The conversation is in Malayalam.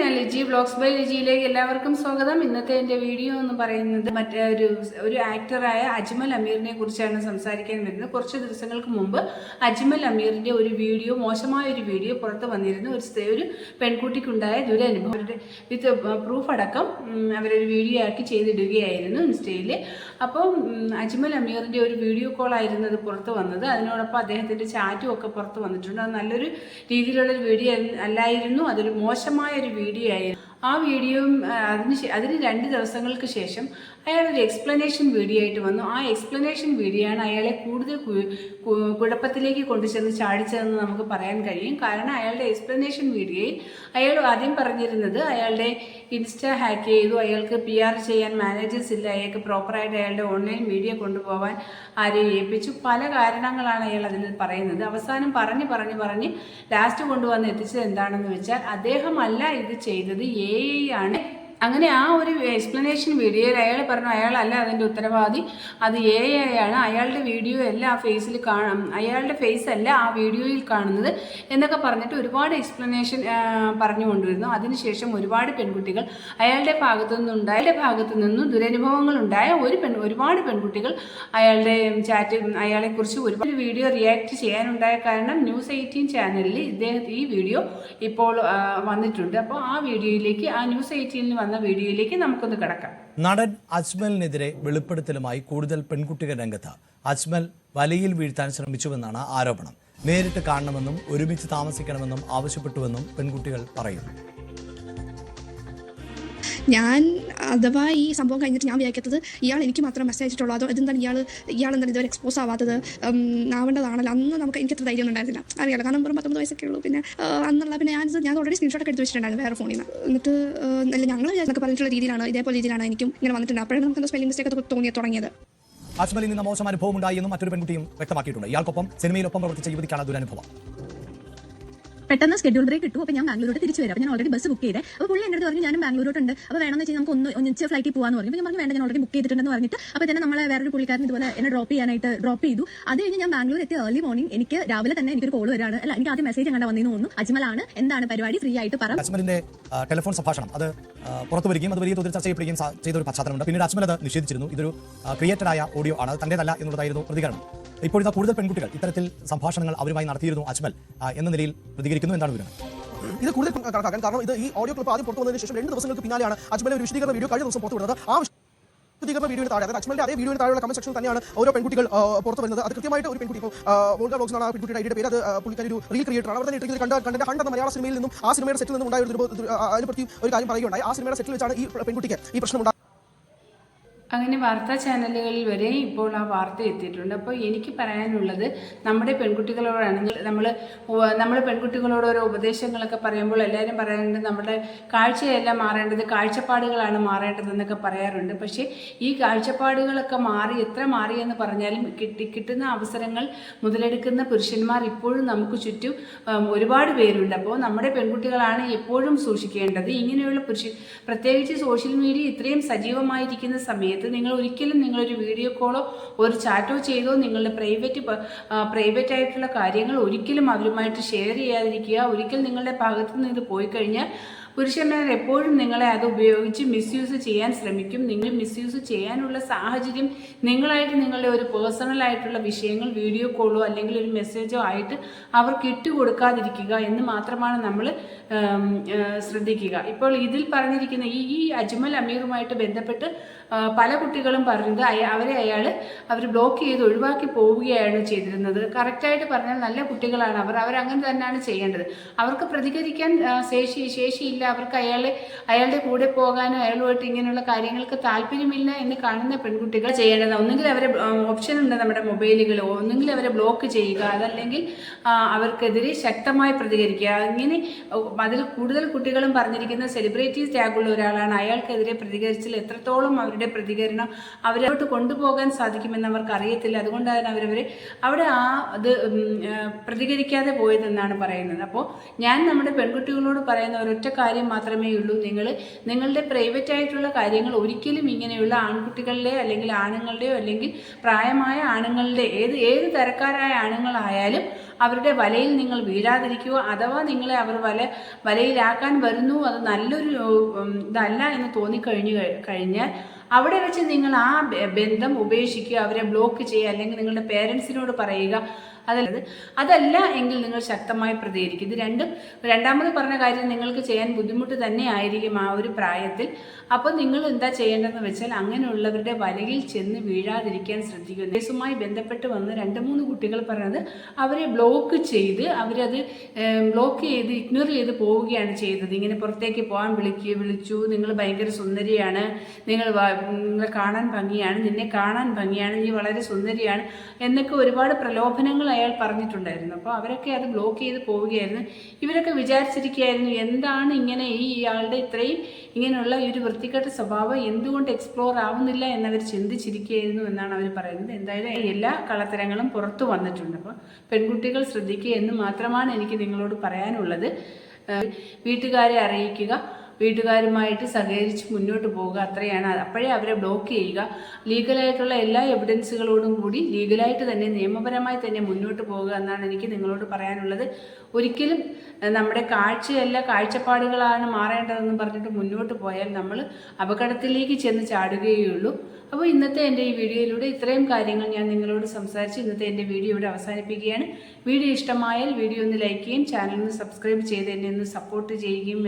ഞാൻ ലിജി ബ്ലോഗ്സ് ബൈ ലിജിയിലേക്ക് എല്ലാവർക്കും സ്വാഗതം. ഇന്നത്തെ എന്റെ വീഡിയോ എന്ന് പറയുന്നത് മറ്റേ ഒരു ഒരു ആക്ടറായ അജ്മൽ അമീറിനെ കുറിച്ചാണ് സംസാരിക്കാൻ വരുന്നത്. കുറച്ച് ദിവസങ്ങൾക്ക് മുമ്പ് അജ്മൽ അമീറിന്റെ ഒരു വീഡിയോ മോശമായ ഒരു വീഡിയോ പുറത്ത് വന്നിരുന്നു. ഒരു ഒരു പെൺകുട്ടിക്കുണ്ടായ ദുരനുഭവം. അവരുടെ വിത്ത് പ്രൂഫ് അടക്കം അവരൊരു വീഡിയോ ആക്കി ചെയ്തിടുകയായിരുന്നു ഇൻസ്റ്റയിൽ അപ്പോൾ അജ്മൽ അമീറിന്റെ ഒരു വീഡിയോ കോൾ ആയിരുന്നു അത് പുറത്ത് വന്നത്. അതിനോടൊപ്പം അദ്ദേഹത്തിന്റെ ചാറ്റും ഒക്കെ പുറത്ത് വന്നിട്ടുണ്ട്. അത് നല്ലൊരു രീതിയിലുള്ളൊരു വീഡിയോ അല്ലായിരുന്നു. അതൊരു മോശമായ ഒരു വീഡിയോ ആയിരുന്നു. ആ വീഡിയോയും അതിന് അതിന് രണ്ട് ദിവസങ്ങൾക്ക് ശേഷം അയാൾ ഒരു എക്സ്പ്ലനേഷൻ വീഡിയോ ആയിട്ട് വന്നു. ആ എക്സ്പ്ലനേഷൻ വീഡിയോ ആണ് അയാളെ കൂടുതൽ കുഴപ്പത്തിലേക്ക് കൊണ്ടുചെന്ന് ചാടിച്ചതെന്ന് നമുക്ക് പറയാൻ കഴിയും. കാരണം അയാളുടെ എക്സ്പ്ലനേഷൻ വീഡിയോയിൽ അയാൾ ആദ്യം പറഞ്ഞിരുന്നത് അയാളുടെ ഇൻസ്റ്റ ഹാക്ക് ചെയ്തു അയാൾക്ക് പി ആർ ചെയ്യാൻ മാനേജേഴ്സ് ഇല്ല അയാൾക്ക് പ്രോപ്പറായിട്ട് അയാളുടെ ഓൺലൈൻ മീഡിയ കൊണ്ടുപോകാൻ ആരെയും ഏൽപ്പിച്ചു. പല കാരണങ്ങളാണ് അയാൾ അതിൽ പറയുന്നത്. അവസാനം പറഞ്ഞ് പറഞ്ഞ് പറഞ്ഞ് ലാസ്റ്റ് കൊണ്ടുവന്ന് എത്തിച്ചത് എന്താണെന്ന് വെച്ചാൽ അദ്ദേഹമല്ല ഇത് ചെയ്തത് എ ആണ്. അങ്ങനെ ആ ഒരു എക്സ്പ്ലനേഷൻ വീഡിയോയിൽ അയാൾ പറഞ്ഞു അയാളല്ല അതിന്റെ ഉത്തരവാദി. അത് എ ആണ്. അയാളുടെ വീഡിയോ അല്ല ആ ഫേസിൽ കാണാം അയാളുടെ ഫേസ് അല്ല ആ വീഡിയോയിൽ കാണുന്നത്. എന്നൊക്കെ പറഞ്ഞിട്ട് ഒരുപാട് എക്സ്പ്ലനേഷൻ പറഞ്ഞു കൊണ്ടുവരുന്നു. അതിനുശേഷം ഒരുപാട് പെൺകുട്ടികൾ അയാളുടെ ഭാഗത്തു നിന്നുണ്ടായ അയാളുടെ ഭാഗത്തു നിന്നും ദുരനുഭവങ്ങൾ ഉണ്ടായ ഒരു പെൺ ഒരുപാട് പെൺകുട്ടികൾ അയാളുടെ ചാറ്റ് അയാളെക്കുറിച്ച് ഒരുപാട് വീഡിയോ റിയാക്ട് ചെയ്യാനുണ്ടായ കാരണം ന്യൂസ് എയ്റ്റീൻ ചാനലിൽ ഇദ്ദേഹത്തെ ഈ വീഡിയോ ഇപ്പോൾ വന്നിട്ടുണ്ട്. അപ്പോൾ ആ വീഡിയോയിലേക്ക് ആ ന്യൂസ് എയ്റ്റീനിൽ വന്ന വീഡിയോയിലേക്ക് നമുക്കൊന്ന് കിടക്കാം. നടൻ അജ്മലിനെതിരെ വെളിപ്പെടുത്തലുമായി കൂടുതൽ പെൺകുട്ടികൾ രംഗത്ത്. അജ്മൽ വലയിൽ വീഴ്ത്താൻ ശ്രമിച്ചുവെന്നാണ് ആരോപണം. നേരിട്ട് കാണണമെന്നും ഒരുമിച്ച് താമസിക്കണമെന്നും ആവശ്യപ്പെട്ടുവെന്നും പെൺകുട്ടികൾ പറയുന്നു. ഞാൻ അഥവാ ഈ സംഭവം കഴിഞ്ഞിട്ട് ഞാൻ വിചാരിക്കുന്നത് ഇയാൾ എനിക്ക് മാത്രം മെസ്സേജ് അയച്ചിട്ടുള്ളൂ അതോ ഇതെന്താണ് ഇയാൾ ഇയാൾ എന്താണ് ഇതുവരെ എക്സ്പോസ് ആവാത്തത്? ആവേണ്ടതാണല്ലോ. അന്ന് നമുക്ക് എനിക്ക് അത്ര ധൈര്യം ഉണ്ടായിരുന്നില്ല. അറിയാലോ കാരണം വെറും പത്തൊമ്പത് വയസ്സൊക്കെ ഉള്ളൂ. പിന്നെ അന്നുള്ള പിന്നെ ഞാൻ ഞാൻ ഓൾറെഡി സ്ക്രീൻഷോട്ട് എടുത്ത് വെച്ചിട്ടുണ്ടായിരുന്നു വേറെ ഫോണിൽ നിന്ന്. എന്നിട്ട് അല്ല ഞങ്ങൾ എന്നൊക്കെ പറഞ്ഞിട്ടുള്ള രീതിയിലാണ് ഇതേപോലെ രീതിയിലാണ് എനിക്കും ഇങ്ങനെ വന്നിട്ടുണ്ട്. അപ്പോഴാണ് നമുക്ക് എന്തോ സ്പെല്ലിംഗ് മിസ്റ്റേക്ക് ഒക്കെ തോന്നി തുടങ്ങിയത്. അജ്മലിൽ നിന്ന് മോശം അനുഭവം ഉണ്ടായി എന്നും മറ്റൊരു പെൺകുട്ടിയും വ്യക്തമാക്കിയിട്ടുണ്ട്. ഇയാൾക്കൊപ്പം സിനിമയിലൊപ്പം പ്രവർത്തിച്ച യുവതിക്കാണ് ദുരനുഭവം പെട്ടെന്ന് സ്കെഡ്യൂൾ ബ്രേക്ക് കിട്ടും. അപ്പോൾ ഞാൻ ബാംഗ്ലൂരോട്ട് തിരിച്ചു വരാം. അപ്പോൾ ഞാൻ ഓൾറെഡി ബസ് ബുക്ക് ചെയ്തേ. അപ്പോൾ പുള്ളി അടുത്ത് പറഞ്ഞു ഞാനും ബാംഗ്ലൂരോട്ടുണ്ട് അപ്പോൾ വേണമെന്ന് വെച്ചാൽ നമുക്ക് ഒന്ന് ഒന്നിച്ച് ഫ്ലൈറ്റിൽ പോകാന്ന് പറഞ്ഞു. ഞാൻ പറഞ്ഞു വേണ്ട ഞാൻ ഓൾറെഡി ബുക്ക് ചെയ്തിട്ടുണ്ടെന്ന് പറഞ്ഞിട്ട്. അപ്പോൾ തന്നെ നമ്മളെ വേറൊരു പുള്ളിക്കാരൻ ഇതുപോലെ എന്നെ ഡ്രോപ്പ് ചെയ്യാനായിട്ട് ഡ്രോപ്പ് ചെയ്തു. അത് കഴിഞ്ഞ് ഞാൻ ബാംഗ്ലൂർ എത്തി ഏർലി മോർണിംഗ് എനിക്ക് രാവിലെ തന്നെ എനിക്കൊരു കോൾ വരാണ്. അല്ല എനിക്ക് ആദ്യം മെസ്സേജ് കണ്ടാൽ വന്നിരുന്നു തോന്നുന്നു. അജ്മലാണ് എന്താണ് പരിപാടി? ഫ്രീ ആയിട്ട് പറ. അജ്മലിന്റെ ടെലിഫോൺ സംഭാഷണം. അത് പുറത്തു വരികയും അത് വലിയ തോതിൽ ചർച്ച ചെയ്യപ്പെടുകയും ചെയ്ത ഒരു പശ്ചാത്തലമുണ്ട്. പിന്നീട് അജ്മൽ അത് നിഷേധിച്ചിരുന്നു. ഇതൊരു ക്രിയേറ്റഡ് ആയ ഓഡിയോ ആണ്. തന്റേതല്ല എന്നുള്ളതായിരുന്നു പ്രതികരണം. ഇപ്പോഴത്തെ കൂടുതൽ പെൺകുട്ടികൾ ഇത്തരത്തിൽ സംഭാഷണങ്ങൾ അവരുമായി നടത്തിയിരുന്നു അജ്മൽ എന്ന നിലയിൽ പ്രതികരിക്കുന്നു എന്താണ് വിവരം ഇത് കൂടുതൽ കണക്കാക്കാൻ കാരണം ഇത് ഈ ഓഡിയോ ക്ലിപ്പ് ആദ്യം പുറത്തു വന്നതിന് ശേഷം രണ്ട് ദിവസങ്ങൾക്ക് പിന്നാലെയാണ് അജ്മൽ ഒരു വിശദീകരണ വീഡിയോ കഴിഞ്ഞ ദിവസം പുറത്തു വിടുന്നത് ആ വിശദീകരണ വീഡിയോയുടെ താഴെ അജ്മലിന്റെ അതേ വീഡിയോയുടെ താഴെയുള്ള കമന്റ് സെക്ഷൻ തന്നെയാണ് ഓരോ പെൺകുട്ടികൾ പുറത്തു വരുന്നത്. അത് കൃത്യമായിട്ട് ഒരു പെൺകുട്ടി വോൾഗ ബോക്സ് ആണ് ആ പെൺകുട്ടിയുടെ ഐഡിയുടെ പേര്. അത് പുള്ളിക്കാരി ഒരു റീൽ ക്രിയേറ്റർ ആണ്. അവിടെ തന്നെ ഇട്ടിരിക്കുന്നത് കണ്ട കണ്ട കണ്ടെന്ന മലയാള സിനിമയിൽ നിന്നും ആ സിനിമയുടെ സെറ്റിൽ നിന്നും ഉണ്ടായ ഒരു അതിനെപ്പറ്റി ഒരു കാര്യം പറയുകയുണ്ടായി. ആ സിനിമയുടെ സെറ്റിൽ വെച്ചാണ് ഈ പെൺകുട്ടിക്ക് ഈ പ്രശ്നം അങ്ങനെ വാർത്താ ചാനലുകളിൽ വരെ ഇപ്പോൾ ആ വാർത്ത എത്തിയിട്ടുണ്ട്. അപ്പോൾ എനിക്ക് പറയാനുള്ളത് നമ്മുടെ പെൺകുട്ടികളോടാണ് നമ്മൾ നമ്മൾ പെൺകുട്ടികളോട് ഓരോ ഉപദേശങ്ങളൊക്കെ പറയുമ്പോൾ എല്ലാവരും പറയാറുണ്ട് നമ്മുടെ കാഴ്ചയല്ല മാറേണ്ടത് കാഴ്ചപ്പാടുകളാണ് മാറേണ്ടതെന്നൊക്കെ പറയാറുണ്ട്. പക്ഷേ ഈ കാഴ്ചപ്പാടുകളൊക്കെ മാറി എത്ര മാറിയെന്ന് പറഞ്ഞാലും കിട്ടി കിട്ടുന്ന അവസരങ്ങൾ മുതലെടുക്കുന്ന പുരുഷന്മാർ ഇപ്പോഴും നമുക്ക് ചുറ്റും ഒരുപാട് പേരുണ്ട്. അപ്പോൾ നമ്മുടെ പെൺകുട്ടികളാണ് എപ്പോഴും സൂക്ഷിക്കേണ്ടത്. ഇങ്ങനെയുള്ള പുരുഷ പ്രത്യേകിച്ച് സോഷ്യൽ മീഡിയ ഇത്രയും സജീവമായിരിക്കുന്ന സമയത്ത് നിങ്ങൾ ഒരിക്കലും നിങ്ങളൊരു വീഡിയോ കോളോ ഒരു ചാറ്റോ ചെയ്തോ നിങ്ങളുടെ പ്രൈവറ്റ് പ്രൈവറ്റ് ആയിട്ടുള്ള കാര്യങ്ങൾ ഒരിക്കലും അവരുമായിട്ട് ഷെയർ ചെയ്യാതിരിക്കുക. ഒരിക്കൽ നിങ്ങളുടെ ഭാഗത്തു നിന്ന് ഇത് പോയി കഴിഞ്ഞാൽ പുരുഷന്മാർ എപ്പോഴും നിങ്ങളെ അത് ഉപയോഗിച്ച് മിസ്യൂസ് ചെയ്യാൻ ശ്രമിക്കും. നിങ്ങൾ മിസ്യൂസ് ചെയ്യാനുള്ള സാഹചര്യം നിങ്ങളായിട്ട് നിങ്ങളുടെ ഒരു പേഴ്സണൽ ആയിട്ടുള്ള വിഷയങ്ങൾ വീഡിയോ കോളോ അല്ലെങ്കിൽ ഒരു മെസ്സേജോ ആയിട്ട് അവർക്ക് ഇട്ടുകൊടുക്കാതിരിക്കുക എന്ന് മാത്രമാണ് നമ്മൾ ശ്രദ്ധിക്കുക. ഇപ്പോൾ ഇതിൽ പറഞ്ഞിരിക്കുന്ന ഈ ഈ അജ്മൽ അമീറുമായിട്ട് ബന്ധപ്പെട്ട് പല കുട്ടികളും പറഞ്ഞത് അവരെ അയാൾ അവർ ബ്ലോക്ക് ചെയ്ത് ഒഴിവാക്കി പോവുകയാണ് ചെയ്തിരുന്നത്. കറക്റ്റായിട്ട് പറഞ്ഞാൽ നല്ല കുട്ടികളാണ് അവർ. അവരങ്ങനെ തന്നെയാണ് ചെയ്യേണ്ടത്. അവർക്ക് പ്രതികരിക്കാൻ ശേഷി ശേഷിയില്ല. അവർക്ക് അയാളെ അയാളുടെ കൂടെ പോകാനോ അയാളുമായിട്ട് ഇങ്ങനെയുള്ള കാര്യങ്ങൾക്ക് താല്പര്യമില്ല എന്ന് കാണുന്ന പെൺകുട്ടികൾ ചെയ്യേണ്ടത്. ഒന്നുകിൽ അവരെ ഓപ്ഷൻ ഉണ്ട് നമ്മുടെ മൊബൈലുകൾ ഒന്നുകിൽ അവരെ ബ്ലോക്ക് ചെയ്യുക. അതല്ലെങ്കിൽ അവർക്കെതിരെ ശക്തമായി പ്രതികരിക്കുക. അങ്ങനെ അതിൽ കൂടുതൽ കുട്ടികളും പറഞ്ഞിരിക്കുന്ന സെലിബ്രിറ്റീസ് ടാഗുള്ള ഒരാളാണ്. അയാൾക്കെതിരെ പ്രതികരിച്ചാൽ എത്രത്തോളം അവരുടെ പ്രതികരണം അവരോട്ട് കൊണ്ടുപോകാൻ സാധിക്കുമെന്ന് അവർക്ക് അറിയത്തില്ല അതുകൊണ്ടാണ് അവരവർ അവിടെ ആ അത് പ്രതികരിക്കാതെ പോയതെന്നാണ് പറയുന്നത്. അപ്പോൾ ഞാൻ നമ്മുടെ പെൺകുട്ടികളോട് പറയുന്ന ഒരൊറ്റ കാര്യം മാത്രമേ ഉള്ളൂ. നിങ്ങൾ നിങ്ങളുടെ പ്രൈവറ്റ് ആയിട്ടുള്ള കാര്യങ്ങൾ ഒരിക്കലും ഇങ്ങനെയുള്ള ആൺകുട്ടികളുടെ അല്ലെങ്കിൽ ആണുങ്ങളുടെയോ അല്ലെങ്കിൽ പ്രായമായ ആണുങ്ങളുടെ ഏത് ഏത് തരക്കാരായ ആണുങ്ങളായാലും അവരുടെ വലയിൽ നിങ്ങൾ വീഴാതിരിക്കുക. അഥവാ നിങ്ങളെ അവർ വല വലയിലാക്കാൻ വരുന്നു. അത് നല്ലൊരു ഇതല്ല എന്ന് തോന്നിക്കഴിഞ്ഞു കഴി- കഴിഞ്ഞാൽ അവിടെ വെച്ച് നിങ്ങൾ ആ ബന്ധം ഉപേക്ഷിക്കുക അവരെ ബ്ലോക്ക് ചെയ്യുക അല്ലെങ്കിൽ നിങ്ങളുടെ പേരൻസിനോട് പറയുക അതല്ലത്. അതല്ല എങ്കിൽ നിങ്ങൾ ശക്തമായി പ്രതികരിക്കും. ഇത് രണ്ടും രണ്ടാമത് പറഞ്ഞ കാര്യം നിങ്ങൾക്ക് ചെയ്യാൻ ബുദ്ധിമുട്ട് തന്നെ ആയിരിക്കും ആ ഒരു പ്രായത്തിൽ. അപ്പോൾ നിങ്ങൾ എന്താ ചെയ്യേണ്ടതെന്ന് വെച്ചാൽ അങ്ങനെയുള്ളവരുടെ വലയിൽ ചെന്ന് വീഴാതിരിക്കാൻ ശ്രദ്ധിക്കുക. കേസുമായി ബന്ധപ്പെട്ട് വന്ന് രണ്ട് മൂന്ന് കുട്ടികൾ പറഞ്ഞത് അവരെ ബ്ലോക്ക് ചെയ്ത് അവരത് ബ്ലോക്ക് ചെയ്ത് ഇഗ്നോർ ചെയ്ത് പോവുകയാണ് ചെയ്തത്. ഇങ്ങനെ പുറത്തേക്ക് പോകാൻ വിളിക്കുക വിളിച്ചു നിങ്ങൾ ഭയങ്കര സുന്ദരിയാണ് നിങ്ങൾ നിങ്ങളെ കാണാൻ ഭംഗിയാണ് നിന്നെ കാണാൻ ഭംഗിയാണ് നീ വളരെ സുന്ദരിയാണ് എന്നൊക്കെ ഒരുപാട് പ്രലോഭനങ്ങൾ അയാൾ പറഞ്ഞിട്ടുണ്ടായിരുന്നു. അപ്പോൾ അവരൊക്കെ അത് ബ്ലോക്ക് ചെയ്ത് പോവുകയായിരുന്നു. ഇവരൊക്കെ വിചാരിച്ചിരിക്കുകയായിരുന്നു എന്താണ് ഇങ്ങനെ ഈ ഇയാളുടെ ഇത്രയും ഇങ്ങനെയുള്ള ഈ ഒരു വൃത്തികെട്ട സ്വഭാവം എന്തുകൊണ്ട് എക്സ്പ്ലോർ ആവുന്നില്ല എന്നവർ ചിന്തിച്ചിരിക്കുകയായിരുന്നു എന്നാണ് അവർ പറയുന്നത്. എന്തായാലും എല്ലാ കളത്തരങ്ങളും പുറത്തു വന്നിട്ടുണ്ട്. അപ്പോൾ പെൺകുട്ടികൾ ശ്രദ്ധിക്കുക എന്ന് മാത്രമാണ് എനിക്ക് നിങ്ങളോട് പറയാനുള്ളത്. വീട്ടുകാരെ അറിയിക്കുക. വീട്ടുകാരുമായിട്ട് സഹകരിച്ച് മുന്നോട്ട് പോവുക അത്രയാണ്. അത്. അപ്പോഴേ അവരെ ബ്ലോക്ക് ചെയ്യുക. ലീഗലായിട്ടുള്ള എല്ലാ എവിഡൻസുകളോടും കൂടി ലീഗലായിട്ട് തന്നെ നിയമപരമായി തന്നെ മുന്നോട്ട് പോവുക എന്നാണ് എനിക്ക് നിങ്ങളോട് പറയാനുള്ളത്. ഒരിക്കലും നമ്മുടെ കാഴ്ചയല്ല കാഴ്ചപ്പാടുകളാണ് മാറേണ്ടതെന്ന് പറഞ്ഞിട്ട് മുന്നോട്ട് പോയാൽ നമ്മൾ അപകടത്തിലേക്ക് ചെന്ന് ചാടുകയുള്ളൂ അപ്പോൾ ഇന്നത്തെ എന്റെ ഈ വീഡിയോയിലൂടെ ഇത്രയും കാര്യങ്ങൾ ഞാൻ നിങ്ങളോട് സംസാരിച്ച് ഇന്നത്തെ എന്റെ വീഡിയോ ഇവിടെ അവസാനിപ്പിക്കുകയാണ്. വീഡിയോ ഇഷ്ടമായാൽ വീഡിയോ ഒന്ന് ലൈക്ക് ചെയ്യുകയും ചാനൽ ഒന്ന് സബ്സ്ക്രൈബ് ചെയ്ത് എന്നെ ഒന്ന് സപ്പോർട്ട് ചെയ്യുകയും